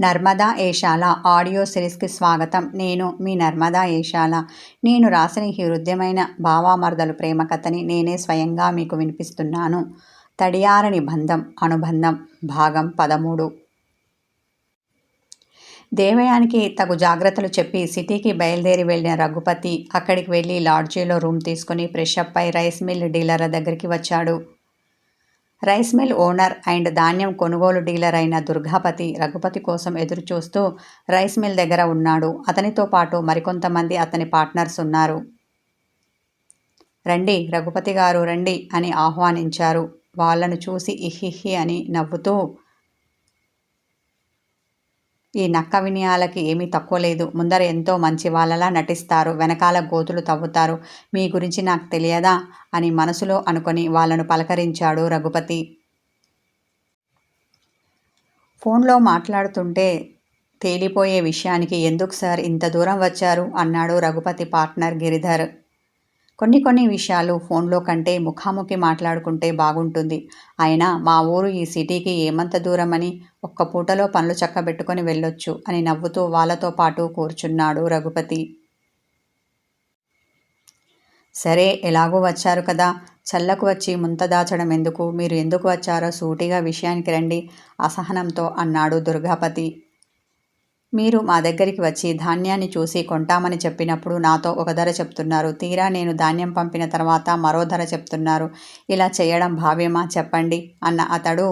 Narmada Eshala audio సిరీస్కి స్వాగతం. నేను మీ నర్మదా ఏషాల. నేను రాసిన ఈ హృదయమైన భావామర్దలు ప్రేమ కథని నేనే స్వయంగా మీకు వినిపిస్తున్నాను. తడియారని బంధం అనుబంధం భాగం పదమూడు. దేవయానికి తగు జాగ్రత్తలు చెప్పి సిటీకి బయలుదేరి వెళ్ళిన రఘుపతి అక్కడికి వెళ్ళి లాడ్జీలో రూమ్ తీసుకుని ఫ్రెష్ అప్ అయి రైస్ మిల్ డీలర్ల దగ్గరికి వచ్చాడు. రైస్ మిల్ ఓనర్ అండ్ ధాన్యం కొనుగోలు డీలర్ అయిన దుర్గాపతి రఘుపతి కోసం ఎదురుచూస్తూ రైస్ మిల్ దగ్గర ఉన్నాడు. అతనితో పాటు మరికొంతమంది అతని పార్ట్నర్స్ ఉన్నారు. రండి రఘుపతి గారు రండి అని ఆహ్వానించారు. వాళ్ళను చూసి ఇహిహి అని నవ్వుతూ ఈ నక్క వినయాలకి ఏమీ తక్కువ లేదు. ముందర ఎంతో మంచి వాళ్ళలా నటిస్తారు. వెనకాల గోతులు తవ్వుతారు. మీ గురించి నాకు తెలియదా? అని మనసులో అనుకొని వాళ్ళను పలకరించాడు రఘుపతి. ఫోన్లో మాట్లాడుతుంటే తేలిపోయే విషయానికి ఎందుకు సార్ ఇంత దూరం వచ్చారు? అన్నాడు రఘుపతి పార్ట్నర్ గిరిధర్. కొన్ని కొన్ని విషయాలు ఫోన్లో కంటే ముఖాముఖి మాట్లాడుకుంటే బాగుంటుంది. అయినా మా ఊరు ఈ సిటీకి ఏమంత దూరమని ఒక్క పూటలో పనులు చక్కబెట్టుకొని వెళ్ళొచ్చు అని నవ్వుతూ వాళ్ళతో పాటు కూర్చున్నాడు రఘుపతి. సరే ఎలాగో వచ్చారు కదా. చల్లకు వచ్చి ముంత దాచడం ఎందుకు? మీరు ఎందుకు వచ్చారో సూటిగా విషయానికి రండి అసహనంతో అన్నాడు దుర్గాపతి. మీరు మా దగ్గరికి వచ్చి ధాన్యాన్ని చూసి కొంటామని చెప్పినప్పుడు నాతో ఒక ధర చెప్తున్నారు. తీరా నేను ధాన్యం పంపిన తర్వాత మరో ధర చెప్తున్నారు. ఇలా చేయడం భావ్యమా? చెప్పండి అన్న అతడు.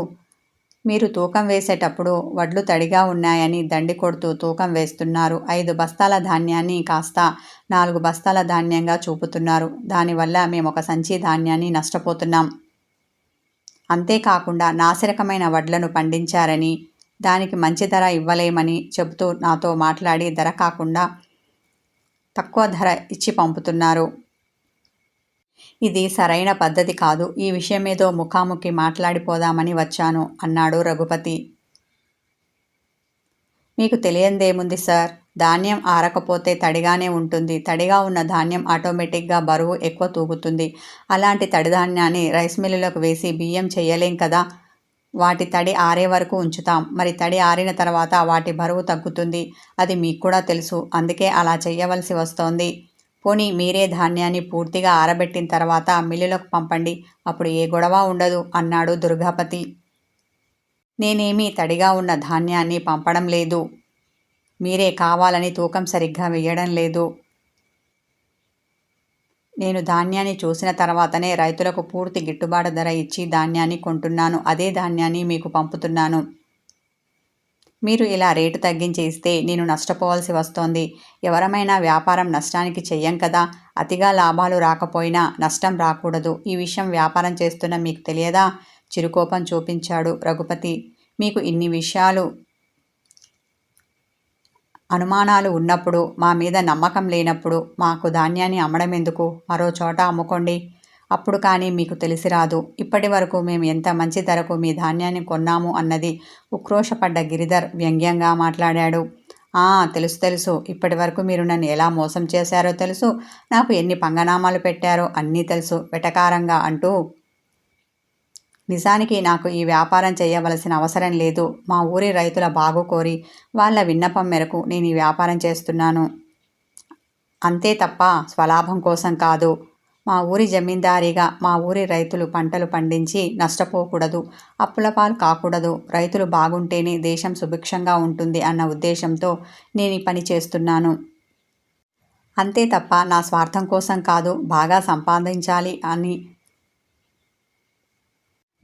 మీరు తూకం వేసేటప్పుడు వడ్లు తడిగా ఉన్నాయని దండి కొడుతూ తూకం వేస్తున్నారు. ఐదు బస్తాల ధాన్యాన్ని కాస్త నాలుగు బస్తాల ధాన్యంగా చూపుతున్నారు. దానివల్ల మేము ఒక సంచి ధాన్యాన్ని నష్టపోతున్నాం. అంతేకాకుండా నాసిరకమైన వడ్లను పండించారని దానికి మంచి ధర ఇవ్వలేమని చెబుతూ నాతో మాట్లాడి ధర కాకుండా తక్కువ ధర ఇచ్చి పంపుతున్నారు. ఇది సరైన పద్ధతి కాదు. ఈ విషయం ఏదో ముఖాముఖి మాట్లాడిపోదామని వచ్చాను అన్నాడు రఘుపతి. మీకు తెలియందేముంది సార్? ధాన్యం ఆరకపోతే తడిగానే ఉంటుంది. తడిగా ఉన్న ధాన్యం ఆటోమేటిక్గా బరువు ఎక్కువ తూగుతుంది. అలాంటి తడి ధాన్యాన్ని రైస్ మిల్లులోకి వేసి బియ్యం చేయలేం కదా? వాటి తడి ఆరే వరకు ఉంచుతాం. మరి తడి ఆరిన తర్వాత వాటి బరువు తగ్గుతుంది. అది మీకు కూడా తెలుసు. అందుకే అలా చేయవలసి వస్తోంది. పోనీ మీరే ధాన్యాన్ని పూర్తిగా ఆరబెట్టిన తర్వాత మిల్లులకు పంపండి. అప్పుడు ఏ గొడవ ఉండదు అన్నాడు దుర్గాపతి. నేనేమీ తడిగా ఉన్న ధాన్యాన్ని పంపడం లేదు. మీరే కావాలని తూకం సరిగ్గా వేయడం లేదు. నేను ధాన్యాన్ని చూసిన తర్వాతనే రైతులకు పూర్తి గిట్టుబాటు ధర ఇచ్చి ధాన్యాన్ని కొంటున్నాను. అదే ధాన్యాన్ని మీకు పంపుతున్నాను. మీరు ఇలా రేటు తగ్గించి ఇస్తే నేను నష్టపోవాల్సి వస్తోంది. ఎవరమైనా వ్యాపారం నష్టానికి చెయ్యం కదా. అతిగా లాభాలు రాకపోయినా నష్టం రాకూడదు. ఈ విషయం వ్యాపారం చేస్తున్న మీకు తెలియదా? చిరుకోపం చూపించాడు రఘుపతి. మీకు ఇన్ని విషయాలు అనుమానాలు ఉన్నప్పుడు మా మీద నమ్మకం లేనప్పుడు మాకు ధాన్యాన్ని అమ్మడం ఎందుకు మరో చోట అమ్ముకోండి. అప్పుడు కానీ మీకు తెలిసి రాదు. ఇప్పటి వరకు మేము ఎంత మంచి ధరకు మీ ధాన్యాన్ని కొన్నాము అన్నది ఉక్రోషపడ్డ గిరిధర్ వ్యంగ్యంగా మాట్లాడాడు. తెలుసు తెలుసు. ఇప్పటి వరకు మీరు నన్ను ఎలా మోసం చేశారో తెలుసు. నాకు ఎన్ని పంగనామాలు పెట్టారో అన్నీ తెలుసు. వెటకారంగా అంటూ నిజానికి నాకు ఈ వ్యాపారం చేయవలసిన అవసరం లేదు. మా ఊరి రైతుల బాగు కోరి వాళ్ళ విన్నపం మేరకు నేను ఈ వ్యాపారం చేస్తున్నాను. అంతే తప్ప స్వలాభం కోసం కాదు. మా ఊరి జమీందారీగా మా ఊరి రైతులు పంటలు పండించి నష్టపోకూడదు. అప్పుల పాలు కాకూడదు. రైతులు బాగుంటేనే దేశం సుభిక్షంగా ఉంటుంది అన్న ఉద్దేశంతో నేను ఈ పని చేస్తున్నాను. అంతే తప్ప నా స్వార్థం కోసం కాదు బాగా సంపాదించాలి అని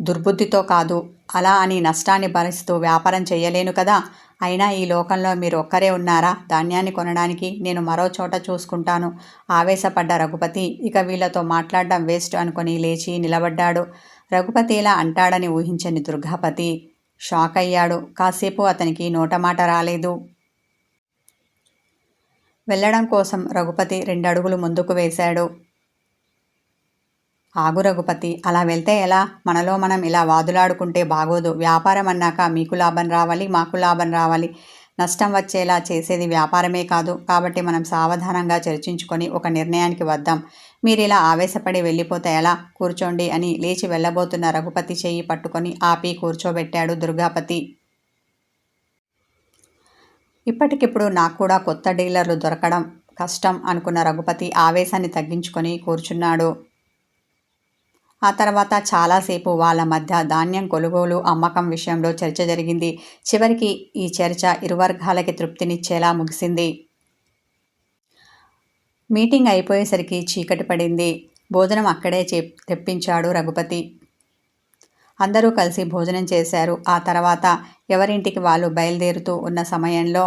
దుర్బుద్ధితో కాదు. అలా అని నష్టాన్ని భరిస్తూ వ్యాపారం చేయలేను కదా. అయినా ఈ లోకంలో మీరు ఒక్కరే ఉన్నారా? ధాన్యాన్ని కొనడానికి నేను మరో చోట చూసుకుంటాను. ఆవేశపడ్డ రఘుపతి ఇక వీళ్ళతో మాట్లాడడం వేస్ట్ అనుకుని లేచి నిలబడ్డాడు. రఘుపతి ఇలా అంటాడని ఊహించని దుర్గాపతి షాక్ అయ్యాడు. కాసేపు అతనికి నోటమాట రాలేదు. వెళ్ళడం కోసం రఘుపతి రెండు అడుగులు ముందుకు వేశాడు. ఆగు రఘుపతి అలా వెళ్తే ఎలా? మనలో మనం ఇలా వాదులాడుకుంటే బాగోదు. వ్యాపారం అన్నాక మీకు లాభం రావాలి మాకు లాభం రావాలి. నష్టం వచ్చేలా చేసేది వ్యాపారమే కాదు. కాబట్టి మనం సావధానంగా చర్చించుకొని ఒక నిర్ణయానికి వద్దాం. మీరు ఇలా ఆవేశపడి వెళ్ళిపోతే ఎలా? కూర్చోండి అని లేచి వెళ్ళబోతున్న రఘుపతి చేయి పట్టుకొని ఆపి కూర్చోబెట్టాడు దుర్గాపతి. ఇప్పటికిప్పుడు నాకు కూడా కొత్త డీలర్లు దొరకడం కష్టం అనుకున్న రఘుపతి ఆవేశాన్ని తగ్గించుకొని కూర్చున్నాడు. ఆ తర్వాత చాలాసేపు వాళ్ళ మధ్య ధాన్యం కొనుగోలు అమ్మకం విషయంలో చర్చ జరిగింది. చివరికి ఈ చర్చ ఇరు వర్గాలకి తృప్తినిచ్చేలా ముగిసింది. మీటింగ్ అయిపోయేసరికి చీకటి పడింది. భోజనం అక్కడే చే తెప్పించాడు రఘుపతి. అందరూ కలిసి భోజనం చేశారు. ఆ తర్వాత ఎవరింటికి వాళ్ళు బయలుదేరుతూ ఉన్న సమయంలో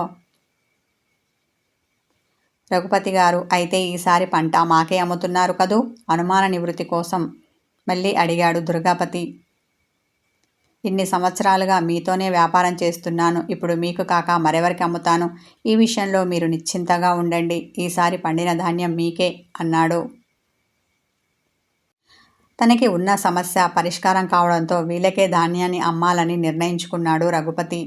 రఘుపతి గారు అయితే ఈసారి పంట మాకే అమ్ముతున్నారు కదూ? అనుమాన నివృత్తి కోసం మళ్ళీ అడిగాడు దుర్గాపతి. ఇన్ని సంవత్సరాలుగా మీతోనే వ్యాపారం చేస్తున్నాను. ఇప్పుడు మీకు కాక మరెవరికి అమ్ముతాను? ఈ విషయంలో మీరు నిశ్చింతగా ఉండండి. ఈసారి పండిన ధాన్యం మీకే అన్నాడు. తనకి ఉన్న సమస్య పరిష్కారం కావడంతో వీళ్ళకే ధాన్యాన్ని అమ్మాలని నిర్ణయించుకున్నాడు రఘుపతి.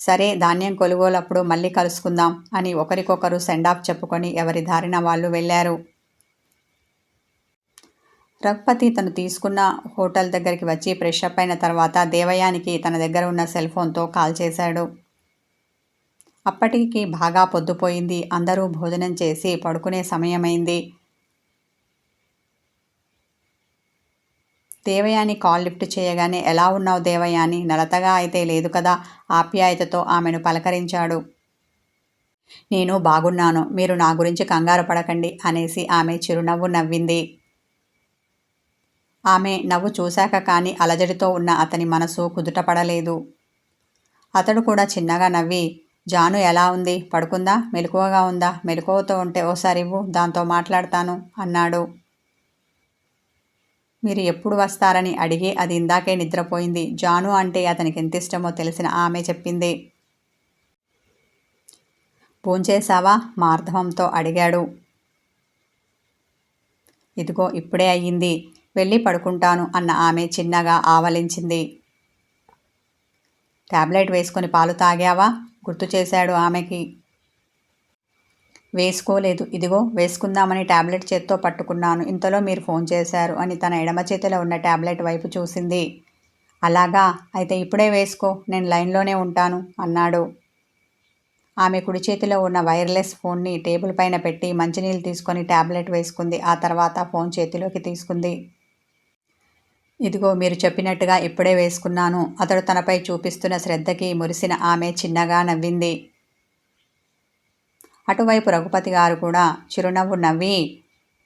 సరే ధాన్యం కొనుగోలప్పుడు మళ్ళీ కలుసుకుందాం అని ఒకరికొకరు సెండాఫ్ చెప్పుకొని ఎవరి దారిన వాళ్ళు వెళ్ళారు. రఘుపతి తను తీసుకున్న హోటల్ దగ్గరికి వచ్చి ఫ్రెష్ అప్ అయిన తర్వాత దేవయానికి తన దగ్గర ఉన్న సెల్ ఫోన్తో కాల్ చేశాడు. అప్పటికి బాగా పొద్దుపోయింది. అందరూ భోజనం చేసి పడుకునే సమయమైంది. దేవయాని కాల్ లిఫ్ట్ చేయగానే ఎలా ఉన్నావు దేవయాని? నలతగా అయితే లేదు కదా? ఆప్యాయతతో ఆమెను పలకరించాడు. నేను బాగున్నాను. మీరు నా గురించి కంగారు పడకండి అనేసి ఆమె చిరునవ్వు నవ్వింది. ఆమె నవ్వు చూశాక కానీ అలజడితో ఉన్న అతని మనసు కుదుటపడలేదు. అతడు కూడా చిన్నగా నవ్వి జాను ఎలా ఉంది? పడుకుందా? మెలకువగా ఉందా? మెలకువతో ఉంటే ఓసారి ఇవ్వు దాంతో మాట్లాడతాను అన్నాడు. మీరు ఎప్పుడు వస్తారని అడిగి అది ఇందాకే నిద్రపోయింది. జాను అంటే అతనికి ఎంత ఇష్టమో తెలిసిన ఆమె చెప్పింది. భోంచేశావా? మార్ధవంతో అడిగాడు. ఇదిగో ఇప్పుడే అయ్యింది. వెళ్ళి పడుకుంటాను అన్న ఆమె చిన్నగా ఆవలించింది. ట్యాబ్లెట్ వేసుకొని పాలు తాగావా? గుర్తు చేశాడు ఆమెకి. వేసుకోలేదు. ఇదిగో వేసుకుందామని టాబ్లెట్ చేత్తో పట్టుకున్నాను. ఇంతలో మీరు ఫోన్ చేశారు అని తన ఎడమ చేతిలో ఉన్న ట్యాబ్లెట్ వైపు చూసింది. అలాగా? అయితే ఇప్పుడే వేసుకో. నేను లైన్లోనే ఉంటాను అన్నాడు. ఆమె కుడి చేతిలో ఉన్న వైర్లెస్ ఫోన్ని టేబుల్ పైన పెట్టి మంచినీళ్ళు తీసుకొని టాబ్లెట్ వేసుకుంది. ఆ తర్వాత ఫోన్ చేతిలోకి తీసుకుంది. ఇదిగో మీరు చెప్పినట్టుగా ఇప్పుడే వేసుకున్నాను. అతడు తనపై చూపిస్తున్న శ్రద్ధకి మురిసిన ఆమె చిన్నగా నవ్వింది. అటువైపు రఘుపతి గారు కూడా చిరునవ్వు నవ్వి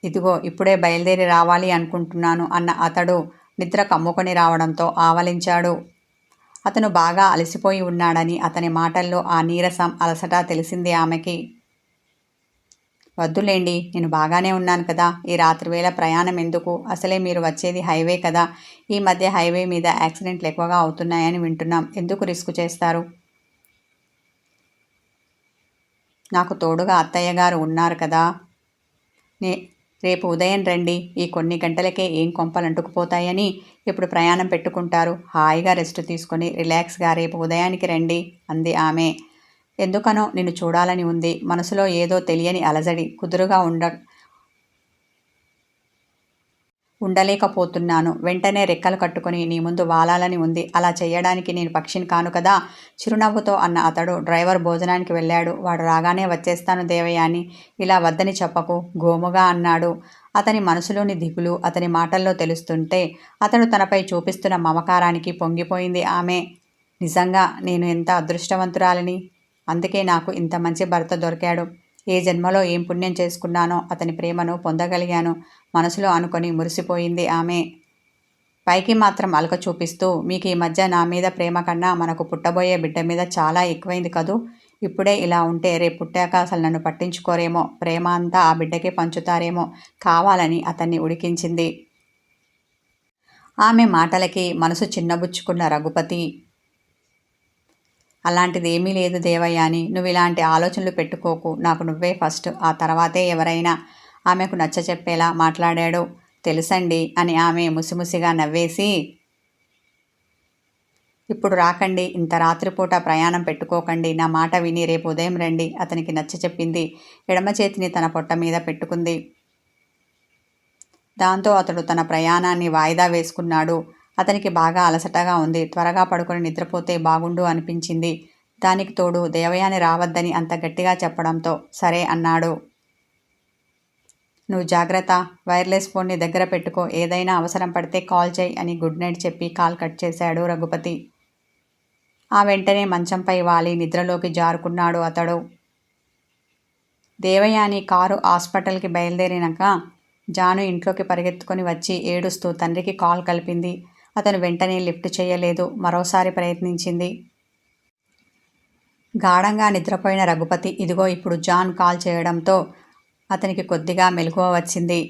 ఇదిగో ఇప్పుడే బయలుదేరి రావాలి అనుకుంటున్నాను అన్న అతడు నిద్ర కమ్ముకొని రావడంతో ఆవలించాడు. అతను బాగా అలసిపోయి ఉన్నాడని అతని మాటల్లో ఆ నీరసం అలసట తెలిసింది ఆమెకి. వద్దులేండి నేను బాగానే ఉన్నాను కదా. ఈ రాత్రివేళ ప్రయాణం ఎందుకు? అసలే మీరు వచ్చేది హైవే కదా. ఈ మధ్య హైవే మీద యాక్సిడెంట్లు ఎక్కువగా అవుతున్నాయని వింటున్నాం. ఎందుకు రిస్క్ చేస్తారు? నాకు తోడుగా అత్తయ్య గారు ఉన్నారు కదా. నే రేపు ఉదయం రండి. ఈ కొన్ని గంటలకే ఏం కొంపలు అంటుకుపోతాయని ఇప్పుడు ప్రయాణం పెట్టుకుంటారు. హాయిగా రెస్ట్ తీసుకొని రిలాక్స్గా రేపు ఉదయానికి రండి అంది ఆమె. ఎందుకనో నిన్ను చూడాలని ఉంది. మనసులో ఏదో తెలియని అలజడి కుదురుగా ఉండ ఉండలేకపోతున్నాను. వెంటనే రెక్కలు కట్టుకుని నీ ముందు వాలాలని ఉంది. అలా చేయడానికి నేను పక్షిని కాను కదా? చిరునవ్వుతో అన్న అతడు డ్రైవర్ భోజనానికి వెళ్ళాడు. వాడు రాగానే వచ్చేస్తాను దేవయాని. ఇలా వద్దని చెప్పకు. గోముగా అన్నాడు. అతని మనసులోని దిగులు అతని మాటల్లో తెలుస్తుంటే అతడు తనపై చూపిస్తున్న మమకారానికి పొంగిపోయింది ఆమె. నిజంగా నేను ఎంత అదృష్టవంతురాలని? అందుకే నాకు ఇంత మంచి భర్త దొరికాడు. ఏ జన్మలో ఏం పుణ్యం చేసుకున్నానో అతని ప్రేమను పొందగలిగాను. మనసులో అనుకొని మురిసిపోయింది ఆమె. పైకి మాత్రం అలక చూపిస్తూ మీకు ఈ మధ్య నా మీద ప్రేమ కన్నా మనకు పుట్టబోయే బిడ్డ మీద చాలా ఎక్కువైంది కదూ. ఇప్పుడే ఇలా ఉంటే రేపు పుట్టాక అసలు నన్ను పట్టించుకోరేమో. ప్రేమ అంతా ఆ బిడ్డకే పంచుతారేమో కావాలని అతన్ని ఉడికించింది. ఆమె మాటలకి మనసు చిన్నబుచ్చుకున్న రఘుపతి అలాంటిది ఏమీ లేదు దేవయ్య అని నువ్వు ఇలాంటి ఆలోచనలు పెట్టుకోకు. నాకు నువ్వే ఫస్ట్. ఆ తర్వాతే ఎవరైనా ఆమెకు నచ్చ చెప్పేలా మాట్లాడాడు. తెలుసండి అని ఆమె ముసిముసిగా నవ్వేసి ఇప్పుడు రాకండి. ఇంత రాత్రిపూట ప్రయాణం పెట్టుకోకండి. నా మాట విని రేపు ఉదయం రండి. అతనికి నచ్చ చెప్పింది. ఎడమ చేతిని తన పొట్ట మీద పెట్టుకుంది. దాంతో అతడు తన ప్రయాణాన్ని వాయిదా వేసుకున్నాడు. అతనికి బాగా అలసటగా ఉంది. త్వరగా పడుకొని నిద్రపోతే బాగుండు అనిపించింది. దానికి తోడు దేవయాని రావద్దని అంత గట్టిగా చెప్పడంతో సరే అన్నాడు. నువ్వు జాగ్రత్త వైర్లెస్ ఫోన్ని దగ్గర పెట్టుకో. ఏదైనా అవసరం పడితే కాల్ చేయి అని గుడ్ నైట్ చెప్పి కాల్ కట్ చేశాడు రఘుపతి. ఆ వెంటనే మంచంపై వాలి నిద్రలోకి జారుకున్నాడు అతడు. దేవయాని కారు హాస్పిటల్కి బయలుదేరినాక జాను ఇంట్లోకి పరిగెత్తుకొని వచ్చి ఏడుస్తూ తండ్రికి కాల్ కలిపింది. అతను వెంటనే లిఫ్ట్ చేయలేదు. మరోసారి ప్రయత్నించింది. గాఢంగా నిద్రపోయిన రఘుపతి ఇదిగో ఇప్పుడు జాన్ కాల్ చేయడంతో అతనికి కొద్దిగా మెలకువ వచ్చింది.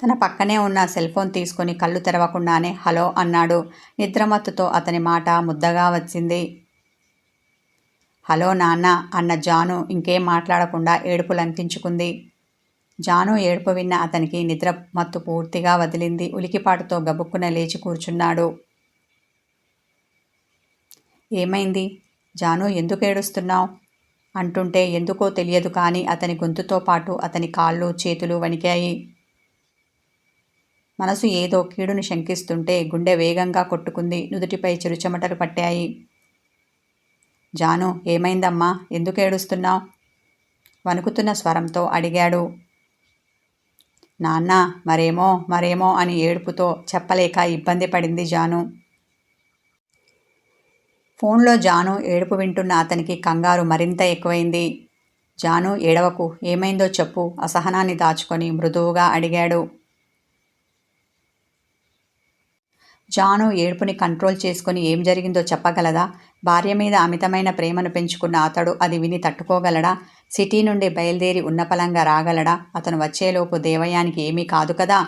తన పక్కనే ఉన్న సెల్ ఫోన్ తీసుకొని కళ్ళు తెరవకుండానే హలో అన్నాడు. నిద్రమత్తుతో అతని మాట ముద్దగా వచ్చింది. హలో నాన్న అన్న జాను ఇంకేం మాట్లాడకుండా ఏడుపు లంకించుకుంది జాను ఏడుపు విన్న అతనికి నిద్ర మత్తు పూర్తిగా వదిలింది. ఉలికిపాటుతో గబుక్కున లేచి కూర్చున్నాడు. ఏమైంది? జాను ఎందుకు ఏడుస్తున్నావు? అంటుంటే ఎందుకో తెలియదు కానీ అతని గొంతుతో పాటు అతని కాళ్ళు చేతులు వణికాయి. మనసు ఏదో కీడుని శంకిస్తుంటే గుండె వేగంగా కొట్టుకుంది. నుదుటిపై చిరుచెమటలు పట్టాయి. జాను ఏమైందమ్మా? ఎందుకు ఏడుస్తున్నావు? వణుకుతున్న స్వరంతో అడిగాడు. నాన్న మరేమో మరేమో అని ఏడుపుతో చెప్పలేక ఇబ్బంది పడింది జాను. ఫోన్లో జాను ఏడుపు వింటున్న అతనికి కంగారు మరింత ఎక్కువైంది. జాను ఏడవకు ఏమైందో చెప్పు అసహనాన్ని దాచుకొని మృదువుగా అడిగాడు. జాను ఏడుపుని కంట్రోల్ చేసుకుని ఏం జరిగిందో చెప్పగలదా? భార్య మీద అమితమైన ప్రేమను పెంచుకున్న అతడు అది విని తట్టుకోగలడా? సిటీ నుండి బయలుదేరి ఉన్నపలంగా రాగలడా? అతను వచ్చేలోపు దేవయానికి ఏమీ కాదు కదా?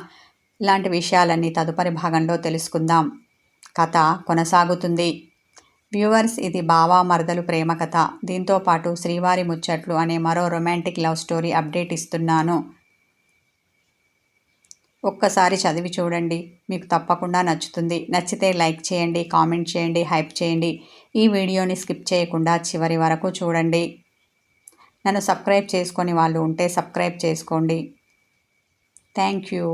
ఇలాంటి విషయాలన్నీ తదుపరి భాగంలో తెలుసుకుందాం. కథ కొనసాగుతుంది. వ్యూవర్స్ ఇది బావా మరదలు ప్రేమ కథ. దీంతో పాటు శ్రీవారి ముచ్చట్లు అనే మరో రొమాంటిక్ లవ్ స్టోరీ అప్డేట్ ఇస్తున్నాను. ఒక్కసారి చదివి చూడండి. మీకు తప్పకుండా నచ్చుతుంది. నచ్చితే లైక్ చేయండి కామెంట్ చేయండి హైప్ చేయండి. ఈ వీడియోని స్కిప్ చేయకుండా చివరి వరకు చూడండి. నన్ను సబ్స్క్రైబ్ చేసుకొని వాళ్ళు ఉంటే సబ్స్క్రైబ్ చేసుకోండి. Thank you.